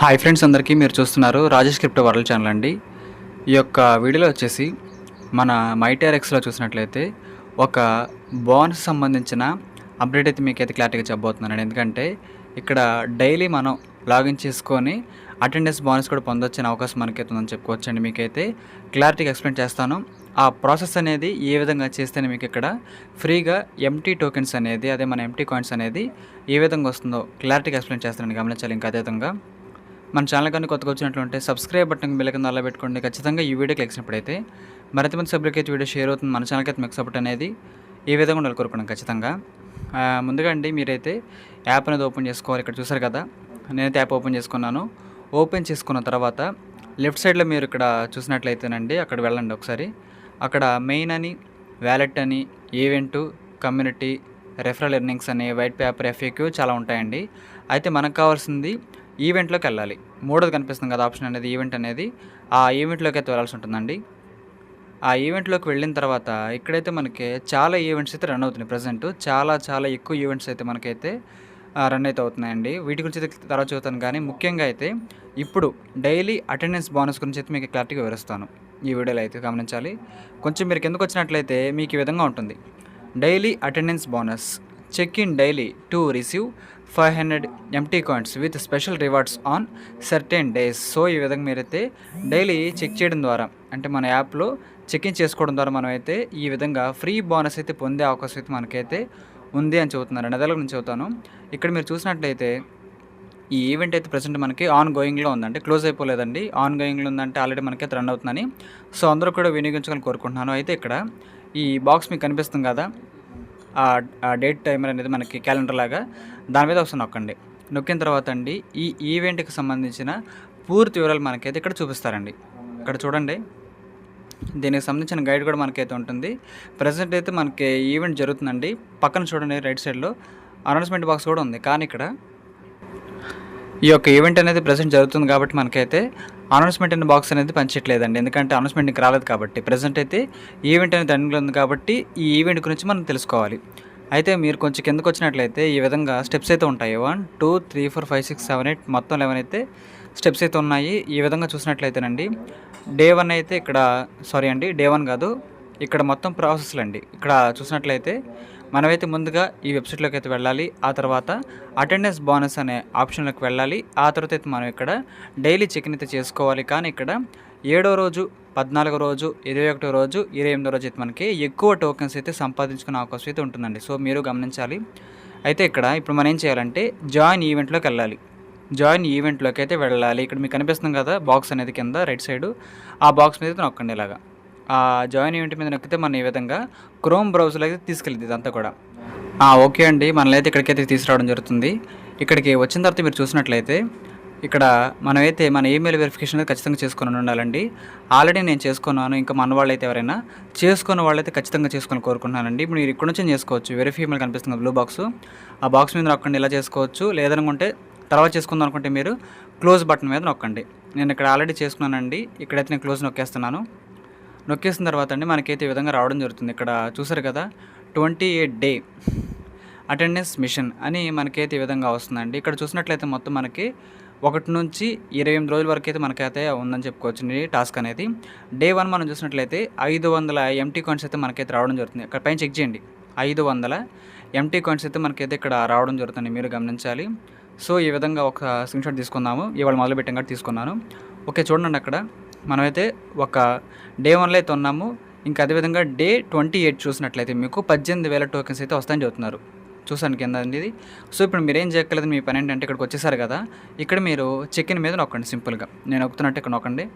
Hi friends అందరికీ మీరు చూస్తున్నారు రాజేష్ క్రిప్టో వరల్డ్ ఛానల్ అండి. ఈ యొక్క వీడియోలో వచ్చేసి మన మైటీఆర్ఎక్స్లో చూసినట్లయితే ఒక బోనస్ సంబంధించిన అప్డేట్ అయితే మీకు అయితే క్లారిటీగా చెప్పబోతున్నానండి. ఎందుకంటే ఇక్కడ డైలీ మనం లాగిన్ చేసుకొని అటెండెన్స్ బోనస్ కూడా పొందొచ్చే అవకాశం మనకైతే ఉందని చెప్పుకోవచ్చండి. మీకైతే క్లారిటీగా ఎక్స్ప్లెయిన్ చేస్తాను. ఆ ప్రాసెస్ అనేది ఏ విధంగా చేస్తేనే మీకు ఇక్కడ ఫ్రీగా ఎంటీ టోకెన్స్ అనేది అదే మన ఎంటీ కాయిన్స్ అనేది ఏ విధంగా వస్తుందో క్లారిటీగా ఎక్స్ప్లెయిన్ చేస్తానని గమనించాలి ఇంకా అదే విధంగా మన ఛానల్ కానీ కొత్తగా వచ్చినట్లుంటే సబ్స్క్రైబ్ బటన్ బిల్ అలా పెట్టుకోండి. ఖచ్చితంగా ఈ వీడియో క్లిక్ చేసినప్పుడైతే మరింత మంది సభ్యులకి అయితే వీడియో షేర్ అవుతుంది. మన ఛానల్కి అయితే మీకు సపోర్ట్ అనేది ఏ విధంగా ఉండాలి కోరుకున్నాం ఖచ్చితంగా. ముందుగా అండి మీరైతే యాప్ అనేది ఓపెన్ చేసుకోవాలి. ఇక్కడ చూసారు కదా? నేనైతే యాప్ ఓపెన్ చేసుకున్నాను. ఓపెన్ చేసుకున్న తర్వాత లెఫ్ట్ సైడ్లో మీరు ఇక్కడ చూసినట్లయితేనండి అక్కడ వెళ్ళండి ఒకసారి. అక్కడ మెయిన్ అని వ్యాలెట్ అని ఈవెంటు కమ్యూనిటీ రెఫరల్ ఎర్నింగ్స్ అని వైట్ పేపర్ ఎఫ్ఏక్యూ చాలా ఉంటాయండి. అయితే మనకు కావాల్సింది ఈవెంట్లోకి వెళ్ళాలి మూడోది కనిపిస్తుంది కదా ఆప్షన్ అనేది ఈవెంట్ అనేది. ఆ ఈవెంట్లోకి అయితే వెళ్ళాల్సి ఉంటుందండి. ఆ ఈవెంట్లోకి వెళ్ళిన తర్వాత ఇక్కడైతే మనకి చాలా ఈవెంట్స్ అయితే రన్ అవుతున్నాయి ప్రజెంట్. చాలా చాలా ఎక్కువ ఈవెంట్స్ అయితే మనకైతే రన్ అయితే అవుతున్నాయండి. వీటి గురించి అయితే తర్వాత చూస్తాను కానీ ముఖ్యంగా అయితే ఇప్పుడు డైలీ అటెండెన్స్ బోనస్ గురించి అయితే మీకు క్లారిటీగా వివరిస్తాను. ఈ వీడియోలో అయితే గమనించాలి. కొంచెం మీరు కిందకు వచ్చినట్లయితే మీకు ఈ విధంగా ఉంటుంది. Daily attendance bonus. Check in daily to receive five hundred MT coins with special rewards on certain days so ఈ విధంగా మీరైతే డైలీ చెక్ చేయడం ద్వారా అంటే మన యాప్లో చెక్ ఇన్ చేసుకోవడం ద్వారా మనం అయితే ఈ విధంగా ఫ్రీ బోనస్ అయితే పొందే అవకాశం అయితే మనకైతే ఉంది అని చెబుతున్నారు. అదే నుంచి చెబుతాను. ఇక్కడ మీరు చూసినట్లయితే ఈ ఈవెంట్ అయితే ప్రజెంట్ మనకి ఆన్ గోయింగ్లో ఉందంటే క్లోజ్ అయిపోలేదండి. ఆన్ గోయింగ్లో ఉందంటే ఆల్రెడీ మనకైతే రన్ అవుతుందని. సో అందరూ కూడా వినియోగించుకొని కోరుకుంటున్నాను. అయితే ఇక్కడ ఈ బాక్స్ మీకు కనిపిస్తుంది కదా? ఆ- డేట్ టైమర్ అనేది మనకి క్యాలెండర్ లాగా దాని మీద ఒకసారి నొక్కండి. నొక్కిన తర్వాత అండి ఈ ఈవెంట్కి సంబంధించిన పూర్తి వివరాలు మనకైతే ఇక్కడ చూపిస్తారండి. ఇక్కడ చూడండి. దీనికి సంబంధించిన గైడ్ కూడా మనకైతే ఉంటుంది. ప్రజెంట్ అయితే మనకి ఈవెంట్ జరుగుతుందండి. పక్కన చూడండి రైట్ సైడ్లో అనౌన్స్మెంట్ బాక్స్ కూడా ఉంది. కానీ ఇక్కడ ఈ యొక్క ఈవెంట్ అనేది ప్రజెంట్ జరుగుతుంది కాబట్టి మనకైతే అనౌన్స్మెంట్ అనే బాక్స్ అనేది పనిచేయట్లేదండి. ఎందుకంటే అనౌన్స్మెంట్ ఇంకా రాలేదు కాబట్టి ప్రజెంట్ అయితే ఈవెంట్ అనేది రన్నింగ్లో ఉంది కాబట్టి ఈ ఈవెంట్ గురించి మనం తెలుసుకోవాలి. అయితే మీరు కొంచెం కిందకు వచ్చినట్లయితే ఈ విధంగా స్టెప్స్ అయితే ఉంటాయి. One two three four five six seven eight మొత్తం లెవెన్ అయితే స్టెప్స్ అయితే ఉన్నాయి. ఈ విధంగా చూసినట్లయితేనండి డే వన్ అయితే ఇక్కడ సారీ అండి డే వన్ కాదు ఇక్కడ మొత్తం ప్రాసెస్లు అండి ఇక్కడ చూసినట్లయితే మనమైతే ముందుగా ఈ వెబ్సైట్లోకి అయితే వెళ్ళాలి ఆ తర్వాత అటెండెన్స్ బోనస్ అనే ఆప్షన్లోకి వెళ్ళాలి ఆ తర్వాత అయితే మనం ఇక్కడ డైలీ చెక్ అయితే చేసుకోవాలి. కానీ ఇక్కడ ఏడో రోజు పద్నాలుగో రోజు ఇరవై ఒకటో రోజు ఇరవై ఎనిమిదో రోజు అయితే మనకి ఎక్కువ టోకెన్స్ అయితే సంపాదించుకునే అవకాశం అయితే ఉంటుందండి. సో మీరు గమనించాలి. అయితే ఇక్కడ ఇప్పుడు మనం ఏం చేయాలంటే జాయిన్ ఈవెంట్లోకి వెళ్ళాలి. జాయిన్ ఈవెంట్లోకి అయితే వెళ్ళాలి. ఇక్కడ మీకు కనిపిస్తుంది కదా బాక్స్ అనేది కింద రైట్ సైడ్. ఆ బాక్స్ మీద అయితే నొక్కండి ఇలాగా. ఆ జాయిన్ ఈవెంట్ మీద నొక్కితే మనం ఈ విధంగా క్రోమ్ బ్రౌజర్లో అయితే తీసుకెళ్ళింది ఇదంతా కూడా. ఆ, ఓకే అండి. మనలైతే ఇక్కడికైతే తీసుకురావడం జరుగుతుంది. ఇక్కడికి వచ్చిన తర్వాత మీరు చూసినట్లయితే ఇక్కడ మనమైతే మన ఈమెయిల్ వెరిఫికేషన్ అయితే ఖచ్చితంగా చేసుకొని ఉండాలండి. ఆల్రెడీ నేను చేసుకున్నాను. ఇంకా మన వాళ్ళైతే ఎవరైనా చేసుకున్న వాళ్ళైతే ఖచ్చితంగా చేసుకొని కోరుకుంటున్నానండి. ఇప్పుడు మీరు ఇక్కడ నుంచి చేసుకోవచ్చు? వెరిఫై ఈమెయిల్ కనిపిస్తుంది బ్లూ బాక్స్ ఆ బాక్స్ మీద నొక్కండి. ఇలా చేసుకోవచ్చు. లేదనుకుంటే తర్వాత చేసుకుందాం అనుకుంటే మీరు క్లోజ్ బటన్ మీద నొక్కండి. నేను ఇక్కడ ఆల్రెడీ చేసుకున్నానండి. ఇక్కడైతే నేను క్లోజ్ నొక్కేస్తున్నాను. నొక్కేసిన తర్వాత అండి మనకైతే ఈ విధంగా రావడం జరుగుతుంది. ఇక్కడ చూసారు కదా twenty eight day attendance mission అని మనకైతే ఈ విధంగా వస్తుందండి. ఇక్కడ చూసినట్లయితే మొత్తం మనకి ఒకటి నుంచి ఇరవై ఎనిమిది రోజుల వరకు అయితే మనకైతే ఉందని చెప్పుకోవచ్చు టాస్క్ అనేది. డే వన్ మనం చూసినట్లయితే ఐదు వందల ఎంటీ కాయిన్స్ అయితే మనకైతే రావడం జరుగుతుంది. అక్కడ పైన చెక్ చేయండి. ఐదు వందల ఎంటీ కాయిన్స్ అయితే మనకైతే ఇక్కడ రావడం జరుగుతుంది మీరు గమనించాలి. సో ఈ విధంగా ఒక స్క్రీన్ షాట్ తీసుకుందాము. ఇవాళ మొదలుపెట్టాం కాబట్టి తీసుకున్నాను. ఓకే చూడండి అక్కడ. మనమైతే ఒక డే వన్లో అయితే ఉన్నాము. ఇంకా అదేవిధంగా డే ట్వంటీ ఎయిట్ చూసినట్లయితే మీకు పద్దెనిమిది వేల టోకెన్స్ అయితే వస్తాయని చెబుతున్నారు. చూసాను కింద అనేది. ఇది సో ఇప్పుడు మీరు ఏం చేయక్కర్లేదు మీ పని ఏంటంటే ఇక్కడికి వచ్చేసారు కదా. ఇక్కడ మీరు చెక్ మీద నొక్కండి సింపుల్గా. నేను నొక్కుతున్నట్టు ఇక్కడ నొక్కండి.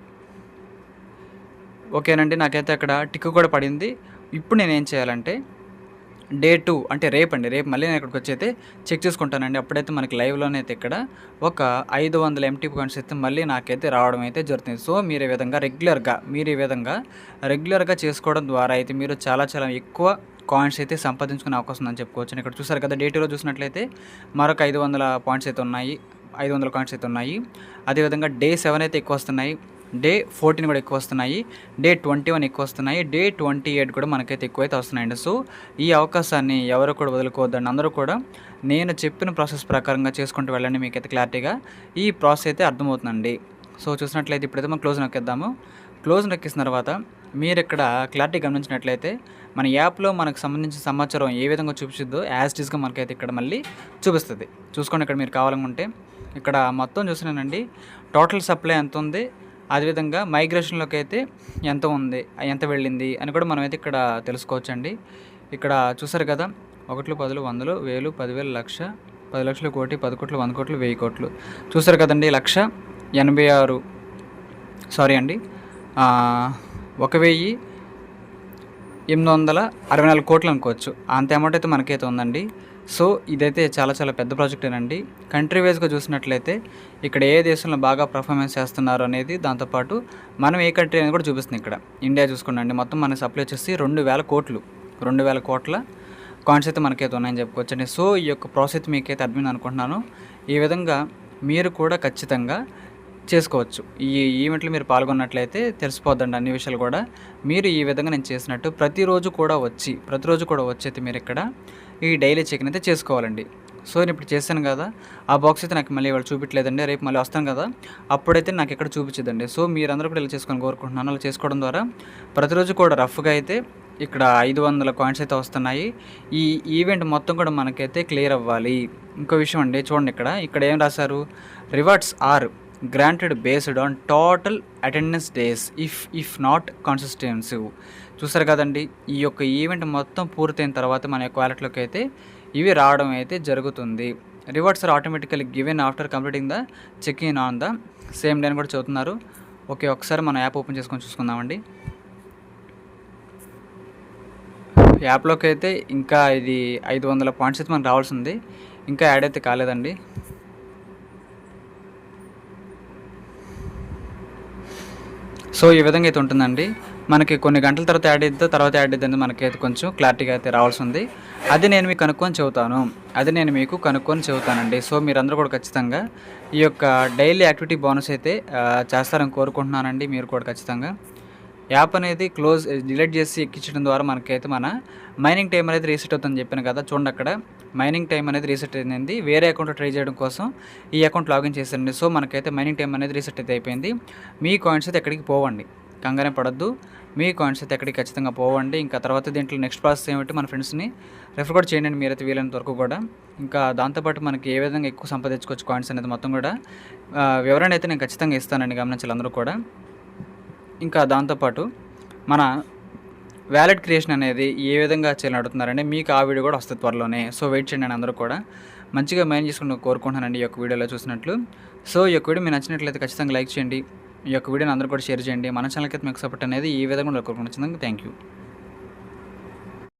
ఓకేనండి నాకైతే అక్కడ టిక్ కూడా పడింది. ఇప్పుడు నేను ఏం చేయాలంటే డే టూ అంటే రేపు అండి రేపు మళ్ళీ నేను ఇక్కడికి వచ్చి అయితే చెక్ చేసుకుంటానండి. అప్పుడైతే మనకి లైవ్లోనే అయితే ఇక్కడ ఒక ఐదు వందల ఎంటీ పాయింట్స్ అయితే మళ్ళీ నాకైతే రావడం అయితే జరుగుతుంది. సో మీరు ఈ విధంగా రెగ్యులర్గా మీరు ఈ విధంగా రెగ్యులర్గా చేసుకోవడం ద్వారా అయితే మీరు చాలా చాలా ఎక్కువ కాయిన్స్ అయితే సంపాదించుకునే అవకాశం ఉందని చెప్పుకోవచ్చు. ఇక్కడ చూసారు కదా డేటీలో చూసినట్లయితే మరొక ఐదు వందల పాయింట్స్ అయితే ఉన్నాయి ఐదు వందల కాయిన్స్ అయితే ఉన్నాయి. అదేవిధంగా డే సెవెన్ అయితే ఎక్కువ వస్తున్నాయి. డే ఫోర్టీన్ కూడా ఎక్కువ వస్తున్నాయి. డే ట్వంటీ వన్ ఎక్కువ వస్తున్నాయి. డే ట్వంటీ ఎయిట్ కూడా మనకైతే ఎక్కువైతే వస్తున్నాయండి. సో ఈ అవకాశాన్ని ఎవరు కూడా వదులుకోవద్దండి. అందరూ కూడా నేను చెప్పిన ప్రాసెస్ ప్రకారంగా చేసుకుంటూ వెళ్ళండి మీకైతే క్లారిటీగా. ఈ ప్రాసెస్ అయితే అర్థమవుతుందండి. సో చూసినట్లయితే ఇప్పుడైతే మనం క్లోజ్ నొక్కేద్దాము. క్లోజ్ నొక్కేసిన తర్వాత మీరు ఇక్కడ క్లారిటీ గమనించినట్లయితే మన యాప్లో మనకు సంబంధించిన సమాచారం ఏ విధంగా చూపిస్తుందో యాజ్ ఇస్గా మనకైతే ఇక్కడ మళ్ళీ చూపిస్తుంది. చూసుకోండి ఇక్కడ మీరు కావాలనుకుంటే. ఇక్కడ మొత్తం చూసినానండి టోటల్ సప్లై ఎంత ఉంది? అదేవిధంగా మైగ్రేషన్లోకి అయితే ఎంత ఉంది ఎంత వెళ్ళింది అని కూడా మనమైతే ఇక్కడ తెలుసుకోవచ్చండి. ఇక్కడ చూసారు కదా ఒకట్లు పదులు వందలు వేలు పదివేలు లక్ష పది లక్షలు కోటి పది కోట్లు వంద కోట్లు వెయ్యి కోట్లు. చూసారు కదండి లక్ష ఎనభై ఆరు. సారీ అండి ఒక వెయ్యి ఎనిమిది వందల అరవై నాలుగు కోట్లు అనుకోవచ్చు. అంత అమౌంట్ అయితే మనకైతే ఉందండి. సో ఇదైతే చాలా చాలా పెద్ద ప్రాజెక్టేనండి కంట్రీ వైజ్గా చూసినట్లయితే ఇక్కడ ఏ దేశంలో బాగా పర్ఫార్మెన్స్ చేస్తున్నారు అనేది దాంతోపాటు మనం ఏ కంట్రీ అనేది కూడా చూపిస్తుంది ఇక్కడ. ఇండియా చూసుకోండి మొత్తం మన సప్లై వచ్చేసి రెండు వేల కోట్లు. రెండు వేల కోట్ల కాయిన్స్ అయితే మనకైతే ఉన్నాయని చెప్పుకోవచ్చండి సో ఈ యొక్క ప్రాసెస్ మీకైతే అర్థమైంది అనుకుంటున్నాను. ఈ విధంగా మీరు కూడా ఖచ్చితంగా చేసుకోవచ్చు. ఈ ఈవెంట్లో మీరు పాల్గొన్నట్లయితే తెలిసిపోద్దండి అన్ని విషయాలు కూడా. మీరు ఈ విధంగా నేను చేసినట్టు ప్రతిరోజు కూడా వచ్చి ప్రతిరోజు కూడా వచ్చి అయితే మీరు ఇక్కడ ఈ డైలీ చికెన్ అయితే చేసుకోవాలండి. సో నేను ఇప్పుడు చేశాను కదా ఆ బాక్స్ అయితే నాకు మళ్ళీ వాళ్ళు చూపించలేదండి రేపు మళ్ళీ వస్తాను కదా అప్పుడైతే నాకు ఇక్కడ చూపించదండి. సో మీరందరూ కూడా ఇలా చేసుకొని కోరుకుంటున్నాను. అలా చేసుకోవడం ద్వారా ప్రతిరోజు కూడా రఫ్గా అయితే ఇక్కడ ఐదు వందల కాయిన్స్ అయితే వస్తున్నాయి. ఈ ఈవెంట్ మొత్తం కూడా మనకైతే క్లియర్ అవ్వాలి. ఇంకో విషయం అండి చూడండి ఇక్కడ ఇక్కడ ఏం రాశారు? Rewards are granted based on total attendance days if if not consecutive చూసారు కదండి ఈ యొక్క ఈవెంట్ మొత్తం పూర్తయిన తర్వాత మన యొక్క వాలెట్లోకి అయితే ఇవి రావడం అయితే జరుగుతుంది. Rewards are automatically given after completing the check in on the same day అని కూడా చదువుతున్నారు ఓకే ఒకసారి మన యాప్ ఓపెన్ చేసుకొని చూసుకుందామండి. యాప్లోకి అయితే ఇంకా ఇది ఐదు వందల పాయింట్స్ అయితే మనకు రావాల్సింది ఇంకా యాడ్ అయితే కాలేదండి. సో ఈ విధంగా అయితే ఉంటుందండి. మనకి కొన్ని గంటల తర్వాత యాడ్ అవుతుందో తర్వాత యాడ్ అవుతుంది మనకి అయితే కొంచెం క్లారిటీగా అయితే రావాల్సి ఉంది. అది నేను మీకు కనుక్కొని చెబుతాను. అది నేను మీకు కనుక్కొని చెబుతానండి. సో మీరందరూ కూడా ఖచ్చితంగా ఈ యొక్క డైలీ యాక్టివిటీ బోనస్ అయితే చేస్తారని కోరుకుంటున్నానండి. మీరు కూడా ఖచ్చితంగా. యాప్ అనేది క్లోజ్ డిలీట్ చేసి ఎక్కించడం ద్వారా మనకైతే మన మైనింగ్ టైం అనేది రీసెట్ అవుతుందని చెప్పాను కదా. చూడండి అక్కడ. మైనింగ్ టైం అనేది రీసెట్ అయింది. వేరే అకౌంట్లో ట్రై చేయడం కోసం ఈ అకౌంట్ లాగిన్ చేశానండి. సో మనకైతే మైనింగ్ టైం అనేది రీసెట్ అయితే అయిపోయింది. మీ కాయిన్స్ అయితే ఎక్కడికి పోవండి. కంగానే పడద్దు. మీ కాయిన్స్ అయితే ఎక్కడికి ఖచ్చితంగా పోవండి. ఇంకా తర్వాత దీంట్లో నెక్స్ట్ ప్రాసెస్ ఏమిటి మన ఫ్రెండ్స్ని రెఫర్ కూడా చేయండి. మీరైతే వీలైనంత వరకు కూడా. ఇంకా దాంతోపాటు మనకి ఏ విధంగా ఎక్కువ సంపాదించుకోవచ్చు కాయిన్స్ అనేది మొత్తం కూడా వివరణ అయితే నేను ఖచ్చితంగా ఇస్తానండి. గమనించాలి అందరూ కూడా. ఇంకా దాంతోపాటు మన వ్యాలెట్ క్రియేషన్ అనేది ఏ విధంగా చేయాలని అడుగుతున్నారంటే మీకు ఆ వీడియో కూడా వస్తుంది త్వరలోనే. సో వెయిట్ చేయండి నేను అందరూ కూడా. మంచిగా మైండ్ చేసుకుని కోరుకుంటున్నానండి ఈ యొక్క వీడియోలో చూసినట్లు. సో ఈ యొక్క వీడియో మీకు నచ్చినట్లయితే ఖచ్చితంగా లైక్ చేయండి. ఈ యొక్క వీడియోని అందరూ కూడా షేర్ చేయండి. మన ఛానల్కి అయితే మీకు సపోర్ట్ అనేది ఈ విధంగా కోరుకుంటున్నాను థ్యాంక్ యూ